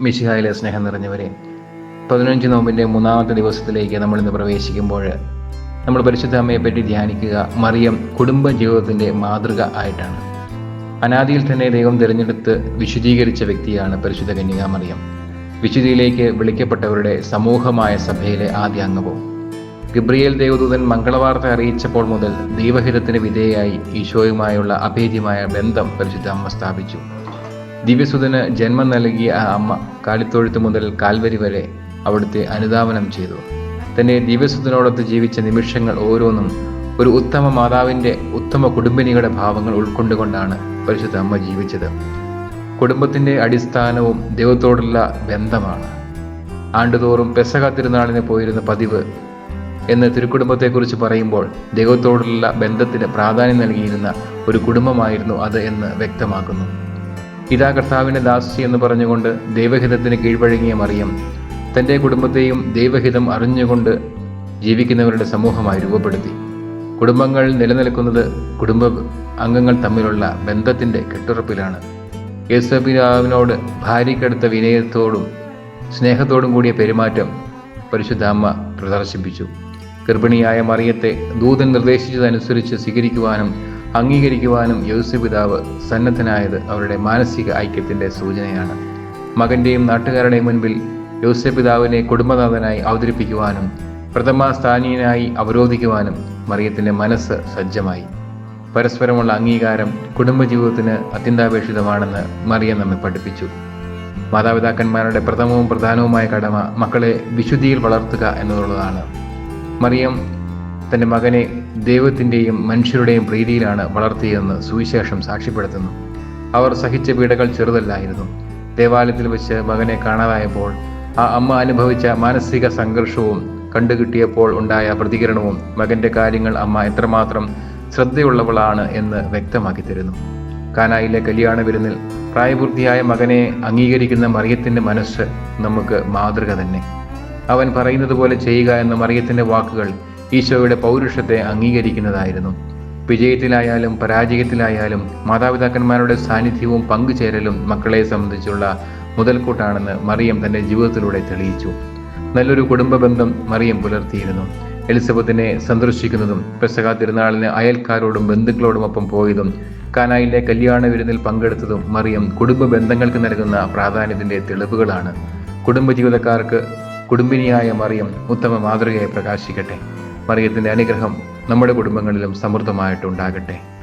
മിശിഹായിലെ സ്നേഹം നിറഞ്ഞവരെ പതിനഞ്ച് നോമ്പിന്റെ മൂന്നാമത്തെ ദിവസത്തിലേക്ക് നമ്മൾ ഇന്ന് പ്രവേശിക്കുമ്പോൾ നമ്മൾ പരിശുദ്ധ അമ്മയെ പറ്റി ധ്യാനിക്കുക മറിയം കുടുംബ ജീവിതത്തിന്റെ മാതൃക ആയിട്ടാണ്. അനാദിയിൽ തന്നെ ദൈവം തിരഞ്ഞെടുത്ത് വിശുദ്ധീകരിച്ച വ്യക്തിയാണ് പരിശുദ്ധ കന്യക മറിയം. വിശുദ്ധിയിലേക്ക് വിളിക്കപ്പെട്ടവരുടെ സമൂഹമായ സഭയിലെ ആദ്യ അംഗവും. ഗബ്രിയേൽ ദേവദൂതൻ മംഗളവാർത്ത അറിയിച്ചപ്പോൾ മുതൽ ദൈവഹിതത്തിന് വിധേയായി ഈശോയുമായുള്ള അഭേദ്യമായ ബന്ധം പരിശുദ്ധ അമ്മ സ്ഥാപിച്ചു. ദിവ്യസുതന് ജന്മം നൽകിയ ആ അമ്മ കാലിത്തൊഴുത്ത് മുതൽ കാൽവരി വരെ അവിടുത്തെ അനുധാവനം ചെയ്തു. തന്നെ ദിവ്യസുതനോടൊത്ത് ജീവിച്ച നിമിഷങ്ങൾ ഓരോന്നും ഒരു ഉത്തമ മാതാവിന്റെ ഉത്തമ കുടുംബിനിയുടെ ഭാവങ്ങൾ ഉൾക്കൊണ്ടുകൊണ്ടാണ് പരിശുദ്ധ അമ്മ ജീവിച്ചത്. കുടുംബത്തിന്റെ അടിസ്ഥാനവും ദൈവത്തോടുള്ള ബന്ധമാണ്. ആണ്ടുതോറും പെസക തിരുനാളിന് പോയിരുന്ന പതിവ് എന്ന് തിരുക്കുടുംബത്തെക്കുറിച്ച് പറയുമ്പോൾ ദൈവത്തോടുള്ള ബന്ധത്തിന് പ്രാധാന്യം നൽകിയിരുന്ന ഒരു കുടുംബമായിരുന്നു അത് എന്ന് വ്യക്തമാക്കുന്നു. ഇതാ കർത്താവിന്റെ ദാസി എന്ന് പറഞ്ഞുകൊണ്ട് ദൈവഹിതത്തിന് കീഴ്വഴങ്ങിയ മറിയം തന്റെ കുടുംബത്തെയും ദൈവഹിതം അറിഞ്ഞുകൊണ്ട് ജീവിക്കുന്നവരുടെ സമൂഹമായി രൂപപ്പെടുത്തി. കുടുംബങ്ങൾ നിലനിൽക്കുന്നത് കുടുംബ അംഗങ്ങൾ തമ്മിലുള്ള ബന്ധത്തിന്റെ കെട്ടുറപ്പിലാണ്. യേശുപിതാവിനോട് ഭാര്യയ്ക്കടുത്ത വിനയത്തോടും സ്നേഹത്തോടും കൂടിയ പെരുമാറ്റം പരിശുദ്ധ അമ്മ പ്രദർശിപ്പിച്ചു. ഗർഭിണിയായ മറിയത്തെ ദൂതൻ നിർദ്ദേശിച്ചതനുസരിച്ച് സ്വീകരിക്കുവാനും അംഗീകരിക്കുവാനും യോസപിതാവ് സന്നദ്ധനായത് അവരുടെ മാനസിക ഐക്യത്തിന്റെ സൂചനയാണ്. മകന്റെയും നാട്ടുകാരുടെയും മുൻപിൽ യോസപിതാവിനെ കുടുംബനാഥനായി അവതരിപ്പിക്കുവാനും പ്രഥമ സ്ഥാനീയനായി അവരോധിക്കുവാനും മറിയത്തിന്റെ മനസ്സ് സജ്ജമായി. പരസ്പരമുള്ള അംഗീകാരം കുടുംബജീവിതത്തിന് അത്യന്താപേക്ഷിതമാണെന്ന് മറിയം നമ്മെ പഠിപ്പിച്ചു. മാതാപിതാക്കന്മാരുടെ പ്രഥമവും പ്രധാനവുമായ കടമ മക്കളെ വിശുദ്ധിയിൽ വളർത്തുക എന്നുള്ളതാണ്. മറിയം തന്റെ മകനെ ദൈവത്തിന്റെയും മനുഷ്യരുടെയും പ്രീതിയിലാണ് വളർത്തിയതെന്ന് സുവിശേഷം സാക്ഷ്യപ്പെടുത്തുന്നു. അവർ സഹിച്ച പീഡകൾ ചെറുതല്ലായിരുന്നു. ദേവാലയത്തിൽ വെച്ച് മകനെ കാണാതായപ്പോൾ ആ അമ്മ അനുഭവിച്ച മാനസിക സംഘർഷവും കണ്ടുകിട്ടിയപ്പോൾ ഉണ്ടായ പ്രതികരണവും മകന്റെ കാര്യങ്ങൾ അമ്മ എത്രമാത്രം ശ്രദ്ധയുള്ളവളാണ് എന്ന് വ്യക്തമാക്കി തരുന്നു. കാനായിലെ കല്യാണ വിരുന്നിൽ പ്രായപൂർത്തിയായ മകനെ അംഗീകരിക്കുന്ന മറിയത്തിന്റെ മനസ്സ് നമുക്ക് മാതൃക തന്നെ. അവൻ പറയുന്നത് പോലെ ചെയ്യുക എന്ന മറിയത്തിന്റെ വാക്കുകൾ ഈശോയുടെ പൗരുഷത്തെ അംഗീകരിക്കുന്നതായിരുന്നു. വിജയത്തിലായാലും പരാജയത്തിലായാലും മാതാപിതാക്കന്മാരുടെ സാന്നിധ്യവും പങ്കുചേരലും മക്കളെ സംബന്ധിച്ചുള്ള മുതൽക്കൂട്ടാണെന്ന് മറിയം തന്റെ ജീവിതത്തിലൂടെ തെളിയിച്ചു. നല്ലൊരു കുടുംബ ബന്ധം മറിയം പുലർത്തിയിരുന്നു. എലിസബത്തിനെ സന്ദർശിക്കുന്നതും പെസക തിരുനാളിന് അയൽക്കാരോടും ബന്ധുക്കളോടുമൊപ്പം പോയതും കാനായിലെ കല്യാണ വിരുന്നിൽ പങ്കെടുത്തതും മറിയം കുടുംബ ബന്ധങ്ങൾക്ക് നൽകുന്ന പ്രാധാന്യത്തിന്റെ തെളിവുകളാണ്. കുടുംബജീവിതക്കാർക്ക് കുടുംബിനിയായ മറിയം ഉത്തമ മാതൃകയെ പ്രകാശിക്കട്ടെ. മറിയത്തിന്റെ അനുഗ്രഹം നമ്മുടെ കുടുംബങ്ങളിലും സമൃദ്ധമായിട്ടുണ്ടാകട്ടെ.